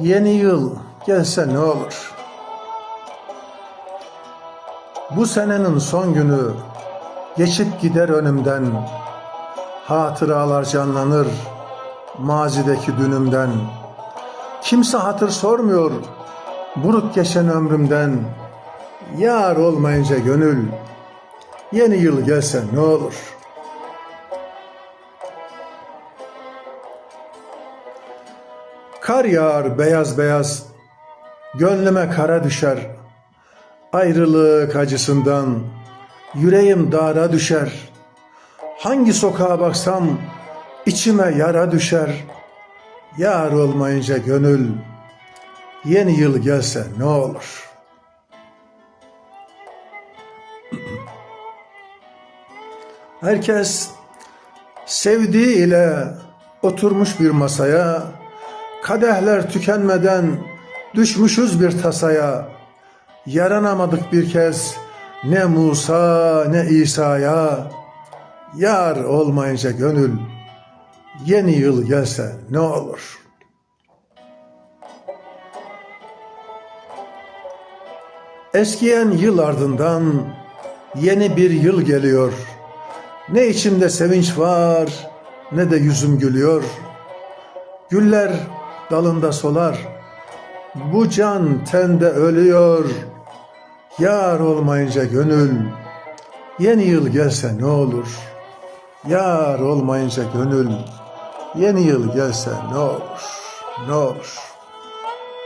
Yeni yıl gelse ne olur? Bu senenin son günü geçip gider önümden. Hatıralar canlanır mazideki dünümden. Kimse hatır sormuyor buruk geçen ömrümden. Yar olmayınca gönül yeni yıl gelse ne olur? Kar yağar beyaz beyaz, gönlüme kara düşer. Ayrılık acısından yüreğim dara düşer. Hangi sokağa baksam içime yara düşer. Yar olmayınca gönül yeni yıl gelse ne olur? Herkes sevdiğiyle oturmuş bir masaya, kadehler tükenmeden düşmüşüz bir tasaya. Yaranamadık bir kez ne Musa ne İsa'ya. Yar olmayınca gönül yeni yıl gelse ne olur? Eskiyen yıl ardından yeni bir yıl geliyor. Ne içimde sevinç var ne de yüzüm gülüyor. Güller dalında solar. Bu can tende ölüyor. Yar olmayınca gönül yeni yıl gelse ne olur? Yar olmayınca gönül yeni yıl gelse ne olur? Ne olur?